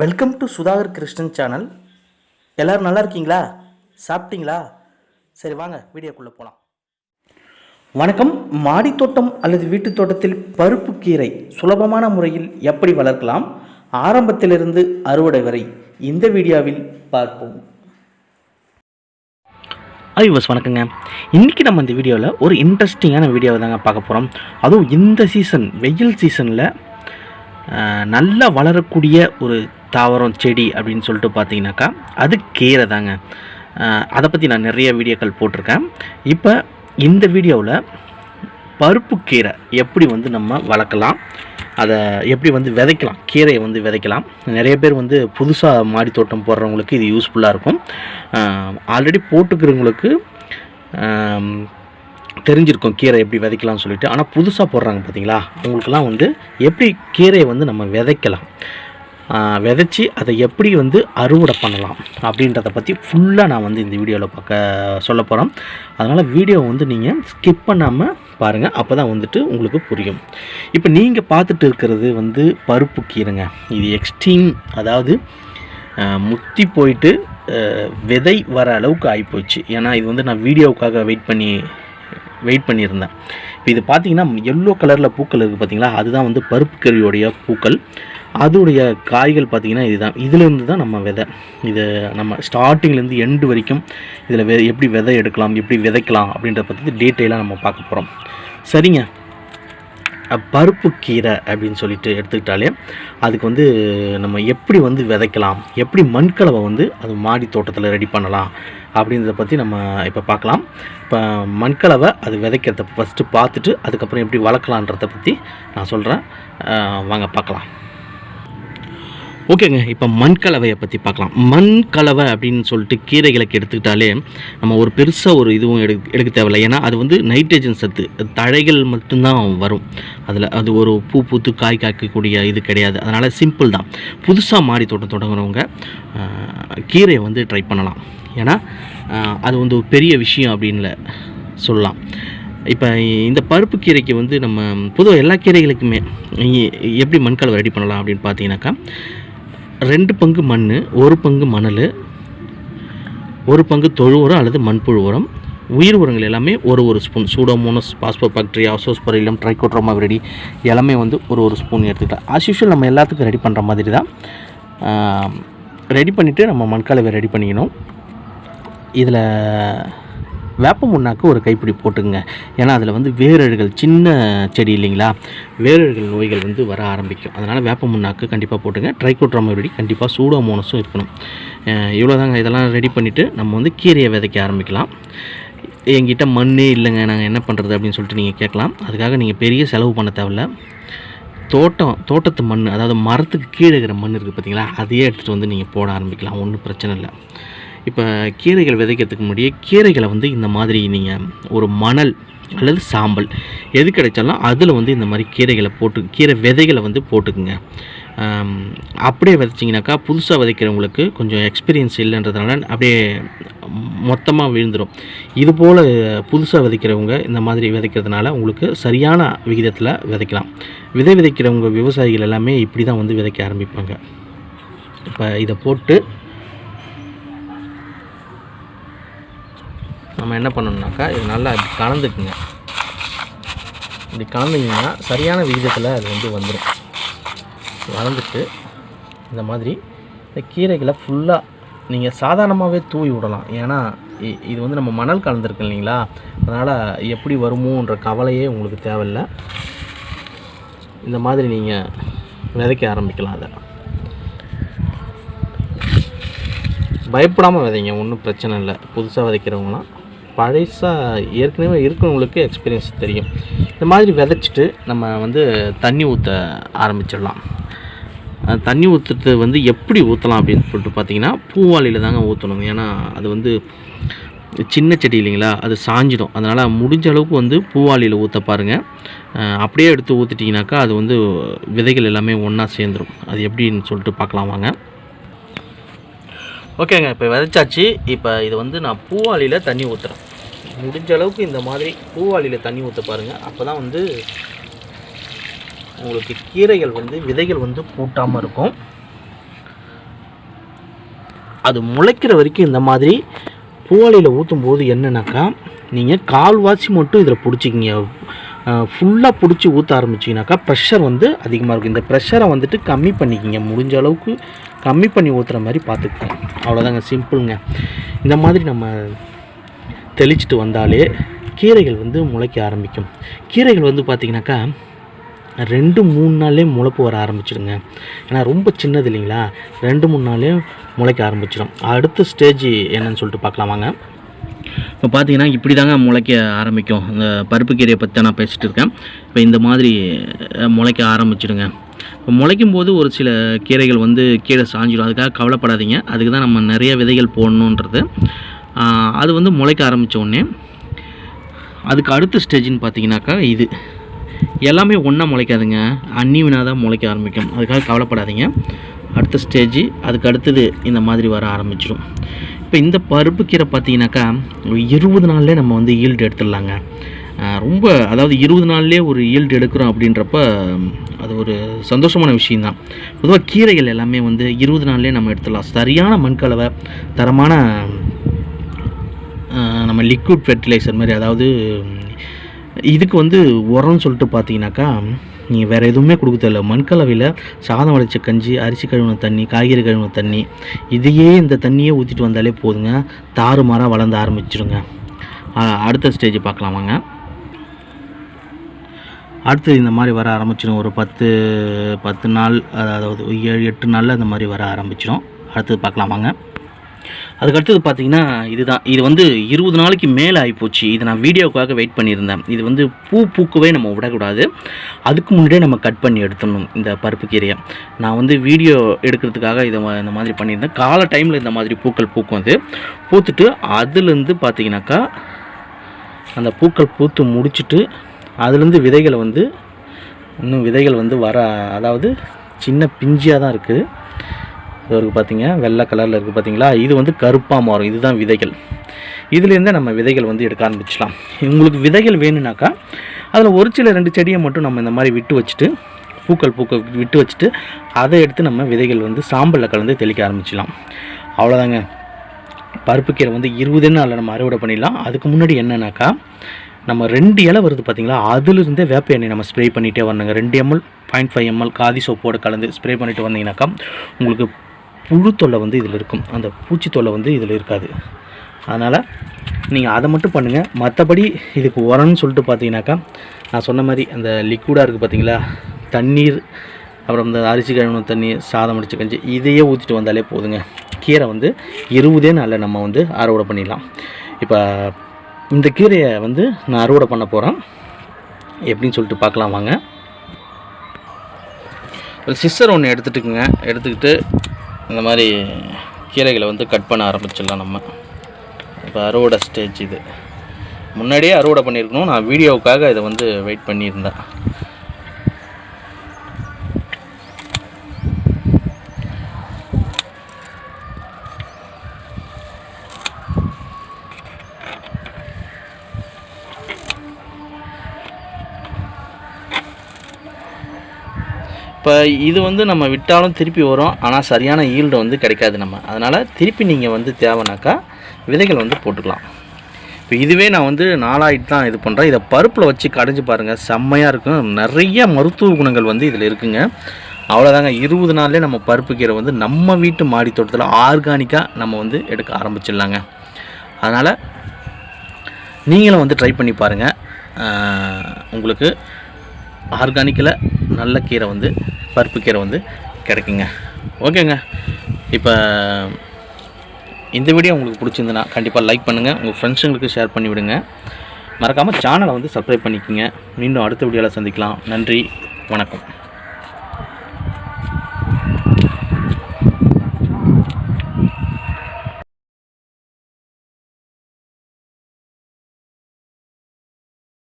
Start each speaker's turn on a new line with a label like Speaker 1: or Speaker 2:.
Speaker 1: Welcome to Sudhakar Krishnan channel எல்லோரும் நல்லா இருக்கீங்களா? சாப்பிட்டீங்களா? சரி வாங்க வீடியோக்குள்ளே போகலாம் வணக்கம். மாடித்தோட்டம் அல்லது வீட்டுத் தோட்டத்தில் பருப்பு கீரை சுலபமான முறையில் எப்படி வளர்க்கலாம்? ஆரம்பத்திலிருந்து அறுவடை வரை இந்த வீடியோவில் பார்ப்போம். ஐவஸ் வணக்கங்க. இன்றைக்கி நம்ம இந்த வீடியோவில் ஒரு இன்ட்ரெஸ்டிங்கான வீடியோவை தாங்க பார்க்க போகிறோம் அதுவும் இந்த சீசன் வெயில் சீசனில் நல்லா வளரக்கூடிய ஒரு தாவரம் செடி அப்படின்னு சொல்லிட்டு பார்த்தீங்கன்னாக்கா அது கீரை தாங்க. அதை பற்றி நான் நிறைய வீடியோக்கள் போட்டிருக்கேன். இப்போ இந்த வீடியோவில் பருப்பு கீரை எப்படி வந்து நம்ம வளர்க்கலாம் அதை எப்படி வந்து விதைக்கலாம் கீரையை வந்து விதைக்கலாம். நிறைய பேர் வந்து புதுசாக மாடி தோட்டம் போடுறவங்களுக்கு இது யூஸ்ஃபுல்லாக இருக்கும். ஆல்ரெடி போட்டுக்கிறவங்களுக்கு தெரிஞ்சிருக்கும் கீரை எப்படி விதைக்கலாம்னு சொல்லிட்டு. ஆனால் புதுசாக போடுறாங்க பார்த்தீங்களா உங்களுக்கெல்லாம் வந்து எப்படி கீரையை வந்து நம்ம விதைக்கலாம்? விதைச்சி அதை எப்படி வந்து அறுவடை பண்ணலாம் அப்படின்றத பற்றி ஃபுல்லாக நான் வந்து இந்த வீடியோவில் பார்க்க சொல்ல போகிறோம் அதனால் வீடியோ வந்து நீங்கள் ஸ்கிப் பண்ணாமல் பாருங்கள் அப்போ தான் வந்துட்டு உங்களுக்கு புரியும். இப்போ நீங்கள் பார்த்துட்டு இருக்கிறது வந்து பருப்பு கீரைங்க. இது எக்ஸ்ட்ரீம் அதாவது முத்தி போயிட்டு விதை வர அளவுக்கு ஆகிப்போச்சு ஏன்னா இது வந்து நான் வீடியோவுக்காக வெயிட் பண்ணி வெயிட் பண்ணியிருந்தேன். இப்போ இது பார்த்தீங்கன்னா எல்லோ கலரில் பூக்கள் இருக்குது பார்த்தீங்களா? அதுதான் வந்து பருப்பு கறியோடைய பூக்கள். அதோடைய காய்கள் பார்த்திங்கன்னா இதுதான். இதுலேருந்து தான் நம்ம விதை. இது நம்ம ஸ்டார்டிங்லேருந்து எண்டு வரைக்கும் இதில் வெ எப்படி விதை எடுக்கலாம் எப்படி விதைக்கலாம் அப்படின்றத பற்றி டீட்டெயிலாக நம்ம பார்க்க போகிறோம் சரிங்க. பருப்பு கீரை அப்படின்னு சொல்லிட்டு எடுத்துக்கிட்டாலே அதுக்கு வந்து நம்ம எப்படி வந்து விதைக்கலாம் எப்படி மண்கலவை வந்து அது மாடி தோட்டத்தில் ரெடி பண்ணலாம் அப்படின்றத பற்றி நம்ம இப்போ பார்க்கலாம். இப்போ மண்கலவை அது விதைக்கிறத ஃபஸ்ட்டு பார்த்துட்டு அதுக்கப்புறம் எப்படி வளர்க்கலான்றத பற்றி நான் சொல்கிறேன் வாங்க பார்க்கலாம். ஓகேங்க இப்போ மண்கலவையை பற்றி பார்க்கலாம். மண்கலவை அப்படின்னு சொல்லிட்டு கீரைகளுக்கு எடுத்துக்கிட்டாலே நம்ம ஒரு பெருசாக ஒரு இதுவும் எடு எடுக்க தேவையில்லை. ஏன்னா அது வந்து நைட்ரஜன் சத்து. தழைகள் மட்டும்தான் வரும். அதில் அது ஒரு பூ பூத்து காய் காய்க்கக்கூடிய இது கிடையாது. அதனால் சிம்பிள் தான். புதுசாக மாடி தோட்டம் தொடங்குறவங்க கீரையை வந்து ட்ரை பண்ணலாம். ஏன்னா அது வந்து ஒரு பெரிய விஷயம் அப்படின்னு சொல்லலாம். இப்போ இந்த பருப்பு கீரைக்கு வந்து நம்ம பொதுவாக எல்லா கீரைகளுக்குமே எப்படி மண்கலவை ரெடி பண்ணலாம் அப்படின்னு பார்த்தீங்கன்னாக்கா ரெண்டு பங்கு மண் ஒரு பங்கு மணல் ஒரு பங்கு தொழு உரம் அல்லது மண்புழு உரம். உயிர் உரங்கள் எல்லாமே ஒரு ஒரு spoon pseudomonas phosphobacteria azospirillum trichoderma viride எல்லாமே வந்து ஒரு ஒரு ஸ்பூன் எடுத்துக்கலாம். ஆஸ் யூஷுவல் நம்ம எல்லாத்துக்கும் ரெடி பண்ணுற மாதிரி தான் ரெடி பண்ணிவிட்டு நம்ம மண்கலவை ரெடி பண்ணிக்கணும். இதில் வேப்ப முன்னாக்கு ஒரு கைப்பிடி போட்டுங்க ஏன்னா அதில் வந்து வேரழுகள் சின்ன செடி இல்லைங்களா? வேரழுகள் நோய்கள் வந்து வர ஆரம்பிக்கும். அதனால் வேப்ப முன்னாக்கு கண்டிப்பாக போட்டுங்க. ட்ரைகோட்ராமா ரெடி கண்டிப்பாக சூடோமோனஸும் இருக்கணும். இவ்வளோதாங்க இதெல்லாம் ரெடி பண்ணிவிட்டு நம்ம வந்து கீரையை விதைக்க ஆரம்பிக்கலாம். எங்கிட்ட மண்ணே இல்லைங்க. நாங்கள் என்ன பண்ணுறது அப்படின்னு சொல்லிட்டு நீங்கள் கேட்கலாம். அதுக்காக நீங்கள் பெரிய செலவு பண்ண தேவையில்ல. தோட்டம் தோட்டத்து மண் அதாவது மரத்துக்கு கீழே இருக்கிற மண் இருக்குது பார்த்தீங்களா அதையே எடுத்துகிட்டு வந்து நீங்கள் போட ஆரம்பிக்கலாம். ஒன்றும் பிரச்சனை இல்லை. இப்போ கீரைகள் விதைக்கிறதுக்கு முன்னாடியே கீரைகளை வந்து இந்த மாதிரி நீங்கள் ஒரு மணல் அல்லது சாம்பல் எது கிடைச்சாலும் அதில் வந்து இந்த மாதிரி கீரைகளை போட்டு கீரை விதைகளை வந்து போட்டுக்குங்க. அப்படியே விதைச்சிங்கனாக்கா புதுசாக விதைக்கிறவங்களுக்கு கொஞ்சம் எக்ஸ்பீரியன்ஸ் இல்லைன்றதுனால அப்படியே மொத்தமாக விழுந்துடும் இது போல் புதுசாக விதைக்கிறவங்க இந்த மாதிரி விதைக்கிறதுனால உங்களுக்கு சரியான விகிதத்தில் விதைக்கலாம். விதை விதைக்கிறவங்க விவசாயிகள் எல்லாமே இப்படி தான் வந்து விதைக்க ஆரம்பிப்பாங்க. இப்போ இதை போட்டு நம்ம என்ன பண்ணணும்னாக்கா இது நல்லா இப்படி கலந்துக்குங்க. இப்படி கலந்துங்கன்னா சரியான விகிதத்தில் அது வந்து வந்துடும் வளர்ந்துட்டு இந்த மாதிரி இந்த கீரைகளை ஃபுல்லாக நீங்கள் சாதாரணமாகவே தூவி விடலாம். ஏன்னா இ- இது வந்து நம்ம மணல் கலந்துருக்கு இல்லைங்களா? அதனால் எப்படி வருமோன்ற கவலையே உங்களுக்கு தேவையில்லை. இந்த மாதிரி நீங்கள் விதைக்க ஆரம்பிக்கலாம் அதை. பயப்படாமல் விதைங்க ஒன்றும் பிரச்சனை இல்லை. புதுசாக விதைக்கிறவங்களாம் பழசாக ஏற்கனவே இருக்கிறவங்களுக்கு எக்ஸ்பீரியன்ஸ் தெரியும். இந்த மாதிரி விதைச்சிட்டு நம்ம வந்து தண்ணி ஊற்ற ஆரம்பிச்சிடலாம். தண்ணி ஊற்றுறது வந்து எப்படி ஊற்றலாம் அப்படின்னு சொல்லிட்டு பார்த்தீங்கன்னா பூவாளியில் தாங்க ஊற்றணும் ஏன்னா அது வந்து சின்ன செடி இல்லைங்களா அது சாஞ்சிடும். அதனால் முடிஞ்ச அளவுக்கு வந்து பூவாளியில் ஊற்ற பாருங்கள் அப்படியே எடுத்து ஊற்றிட்டிங்கனாக்கா அது வந்து விதைகள் எல்லாமே ஒன்றா சேர்ந்துடும் அது எப்படின்னு சொல்லிட்டு பார்க்கலாம் வாங்க. ஓகேங்க இப்போ விதைச்சாச்சு. இப்போ இது வந்து நான் பூவாளியில் தண்ணி ஊற்றுறேன் முடிஞ்ச அளவுக்கு இந்த மாதிரி பூவாளியில் தண்ணி ஊற்ற பாருங்கள் அப்போ தான் வந்து உங்களுக்கு கீரைகள் வந்து விதைகள் வந்து பூட்டாமல் இருக்கும். அது முளைக்கிற வரைக்கும் இந்த மாதிரி பூவாளியில் ஊற்றும் போது என்னன்னாக்கா நீங்கள் கால்வாசி மட்டும் இதில் பிடிச்சிக்கிங்க. ஃபுல்லாக பிடிச்சி ஊற்ற ஆரம்பிச்சிங்கனாக்கா ப்ரெஷர் வந்து அதிகமாக இருக்கும். இந்த ப்ரெஷரை வந்துட்டு கம்மி பண்ணிக்கிங்க. முடிஞ்ச அளவுக்கு கம்மி பண்ணி ஊற்றுற மாதிரி பார்த்துக்கோங்க. அவ்வளோதாங்க சிம்பிளுங்க. இந்த மாதிரி நம்ம தெளிச்சிட்டு வந்தாலே கீரைகள் வந்து முளைக்க ஆரம்பிக்கும். கீரைகள் வந்து பார்த்திங்கனாக்கா ரெண்டு மூணு நாள்லேயே முளைப்பு வர ஆரம்பிச்சிடுங்க. ஏன்னா ரொம்ப சின்னது இல்லைங்களா? ரெண்டு மூணு நாள்லேயே முளைக்க ஆரம்பிச்சிடும். அடுத்த ஸ்டேஜ் என்னன்னு சொல்லிட்டு பார்க்கலாம் வாங்க. இப்போ பார்த்தீங்கன்னா இப்படி தாங்க முளைக்க ஆரம்பிக்கும். இந்த பருப்பு கீரையை பற்றி நான் பேசிகிட்டு இருக்கேன். இப்போ இந்த மாதிரி முளைக்க ஆரம்பிச்சிடுங்க. இப்போ முளைக்கும் போது ஒரு சில கீரைகள் வந்து கீழே சாஞ்சிடும். அதுக்காக கவலைப்படாதீங்க. அதுக்கு தான் நம்ம நிறைய விதைகள் போடணுன்றது. அது வந்து முளைக்க ஆரம்பித்த உடனே அதுக்கு அடுத்த ஸ்டேஜ்னு பார்த்தீங்கன்னாக்கா இது. எல்லாமே ஒன்றா முளைக்காதுங்க. அன்னிவினா தான் முளைக்க ஆரம்பிக்கும். அதுக்காக கவலைப்படாதீங்க. அடுத்த ஸ்டேஜ் அதுக்கு அடுத்தது இந்த மாதிரி வர ஆரம்பிச்சிடும். இப்போ இந்த பருப்பு கீரை பார்த்தீங்கன்னாக்கா இருபது நாள்லேயே நம்ம வந்து ஈல்டு எடுத்துடலாங்க. ரொம்ப அதாவது இருபது நாள்லேயே ஒரு ஈல்டு எடுக்கிறோம் அப்படின்றப்ப அது ஒரு சந்தோஷமான விஷயந்தான் பொதுவாக கீரைகள் எல்லாமே வந்து இருபது நாள்லேயே நம்ம எடுத்துடலாம். சரியான மண்கலவை தரமான நம்ம லிக்விட் ஃபெர்டிலைசர் மாதிரி அதாவது இதுக்கு வந்து உரம்னு சொல்லிட்டு பார்த்தீங்கன்னாக்கா நீங்கள் வேறு எதுவுமே கொடுக்க தேவையில்ல. மண்கலவையில் சாதம் வளைச்ச கஞ்சி அரிசி கழுவின தண்ணி காய்கறி கழுவின தண்ணி இதையே இந்த தண்ணியே ஊற்றிட்டு வந்தாலே போதுங்க. தாறுமாறாக வளர்ந்து ஆரம்பிச்சிடுங்க அடுத்த ஸ்டேஜ் பார்க்கலாம் வாங்க. அடுத்தது இந்த மாதிரி வர ஆரம்பிச்சிடும் ஒரு பத்து பத்து நாள் அதாவது ஏழு எட்டு நாளில் இந்த மாதிரி வர ஆரம்பிச்சிடும் அடுத்தது பார்க்கலாம் வாங்க. அதுக்கடுத்தது பார்த்தீங்கன்னா இதுதான். இது வந்து இருபது நாளைக்கு மேலே ஆகிப்போச்சு இது நான் வீடியோக்காக வெயிட் பண்ணியிருந்தேன். இது வந்து பூ பூக்கவே நம்ம விடக்கூடாது. அதுக்கு முன்னாடியே நம்ம கட் பண்ணி எடுத்துடணும் இந்த பருப்பு கீரையை. நான் வந்து வீடியோ எடுக்கிறதுக்காக இதை இந்த மாதிரி பண்ணியிருந்தேன். காலை டைமில் இந்த மாதிரி பூக்கள் பூக்கும் அது. பூத்துட்டு அதுலேருந்து பார்த்தீங்கன்னாக்கா அந்த பூக்கள் பூத்து முடிச்சுட்டு அதுலேருந்து விதைகளை வந்து இன்னும் விதைகள் வந்து வர அதாவது சின்ன பிஞ்சியாக தான் இருக்குது இது இருக்குது பார்த்தீங்க வெள்ளை கலரில் இருக்குது பார்த்தீங்களா இது வந்து கருப்பாக மாறும். இதுதான் விதைகள். இதுலேருந்தே நம்ம விதைகள் வந்து எடுக்க ஆரம்பிச்சிடலாம். உங்களுக்கு விதைகள் வேணும்னாக்கா அதில் ஒரு சில ரெண்டு செடியை மட்டும் நம்ம இந்த மாதிரி விட்டு வச்சுட்டு பூக்கள் பூக்க விட்டு வச்சுட்டு அதை எடுத்து நம்ம விதைகள் வந்து சாம்பலில் கலந்து தெளிக்க ஆரம்பிச்சிடலாம். அவ்வளோதாங்க பருப்பு கீரை வந்து இருபது நாளில் நம்ம அறுவடை பண்ணிடலாம். அதுக்கு முன்னாடி என்னன்னாக்கா நம்ம ரெண்டு இலை வருது பார்த்தீங்களா அதுலேருந்தே வேப்ப எண்ணெய் நம்ம ஸ்ப்ரே பண்ணிகிட்டே வரணுங்க. ரெண்டு ml point five ml khadi சோப்போடு கலந்து ஸ்ப்ரே பண்ணிட்டு வந்தீங்கன்னாக்கா உங்களுக்கு புழு தொல்லை வந்து இதில் இருக்கும். அந்த பூச்சி தொல்லை வந்து இதில் இருக்காது. அதனால் நீங்கள் அதை மட்டும் பண்ணுங்கள் மற்றபடி இதுக்கு உரம்னு சொல்லிட்டு பார்த்தீங்கன்னாக்கா நான் சொன்ன மாதிரி அந்த லிக்விடாக இருக்குது பார்த்தீங்களா தண்ணீர் அப்புறம் இந்த அரிசி கழுவின தண்ணி சாதம் அடித்து கஞ்சி இதையே ஊற்றிட்டு வந்தாலே போதுங்க. கீரை வந்து இருபதே நாளில் நம்ம வந்து அறுவடை பண்ணிடலாம். இப்போ இந்த கீரையை வந்து நான் அறுவடை பண்ண போகிறேன் எப்படின்னு சொல்லிட்டு பார்க்கலாம் வாங்க. ஒரு சிஸ்டர் ஒன்று எடுத்துட்டுக்குங்க. எடுத்துக்கிட்டு இந்த மாதிரி கீரைகளை வந்து கட் பண்ண ஆரம்பிச்சிடலாம் நம்ம. இப்போ அறுவடை ஸ்டேஜ் இது. முன்னாடியே அறுவடை பண்ணியிருக்கணும். நான் வீடியோவுக்காக இதை வந்து வெயிட் பண்ணியிருந்தேன். இப்போ இது வந்து நம்ம விட்டாலும் திருப்பி வரும். ஆனால் சரியான ஈல்டு வந்து கிடைக்காது நம்ம. அதனால் திருப்பி நீங்கள் வந்து தேவைனாக்கா விதைகள் வந்து போட்டுக்கலாம். இப்போ இதுவே நான் வந்து நாலாயிட்டு தான் இது பண்ணுறேன் இதை பருப்பில் வச்சு கடைஞ்சி பாருங்கள் செம்மையாக இருக்கும். நிறைய மருத்துவ குணங்கள் வந்து இதில் இருக்குங்க. அவ்வளோதாங்க இருபது நாள்லேயே நம்ம பருப்பு கீரை வந்து நம்ம வீட்டு மாடி தோட்டத்தில் ஆர்கானிக்காக நம்ம வந்து எடுக்க ஆரம்பிச்சிடலாங்க. அதனால் நீங்களும் வந்து ட்ரை பண்ணி பாருங்கள் உங்களுக்கு ஆர்கானிக்கில் நல்ல கீரை வந்து பருப்பு கீரை வந்து கிடைக்குங்க. ஓகேங்க. இப்போ இந்த வீடியோ உங்களுக்கு பிடிச்சிருந்துன்னா கண்டிப்பாக லைக் பண்ணுங்கள் உங்கள் ஃப்ரெண்ட்ஸுங்களுக்கு ஷேர் பண்ணி விடுங்க. மறக்காமல் சேனலை வந்து சப்ஸ்கிரைப் பண்ணிக்கோங்க. மீண்டும் அடுத்த வீடியோவில் சந்திக்கலாம். நன்றி. வணக்கம்.